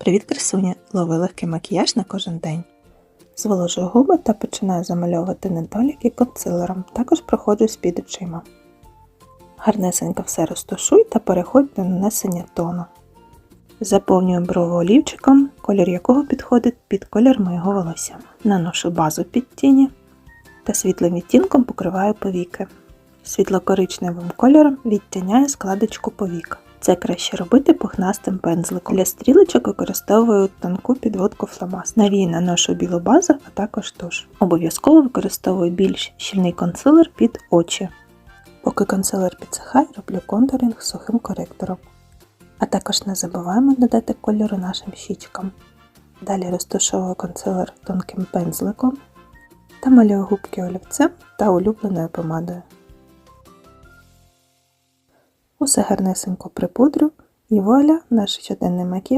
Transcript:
Привіт, красуня! Лови легкий макіяж на кожен день. Зволожую губи та починаю замальовувати недоліки консилером. Також проходжусь під очима. Гарнесенько все розташуй та переходь до нанесення тону. Заповнюю брову олівчиком, колір якого підходить під колір моєго волосся. Наношу базу під тіні та світлим відтінком покриваю повіки. Світло-коричневим кольором відтіняю складочку повік. Це краще робити пухнастим пензликом. Для стрілочок використовую тонку підводку фломастер. На вії наношу білу базу, а також туш. Обов'язково використовую більш щільний консилер під очі. Поки консилер підсихає, роблю контуринг сухим коректором. А також не забуваємо додати кольору нашим щічкам. Далі розташовую консилер тонким пензликом та малюю губки олівцем та улюбленою помадою. Усе гарнесенько припудрю і вуаля, наш щоденний макіяж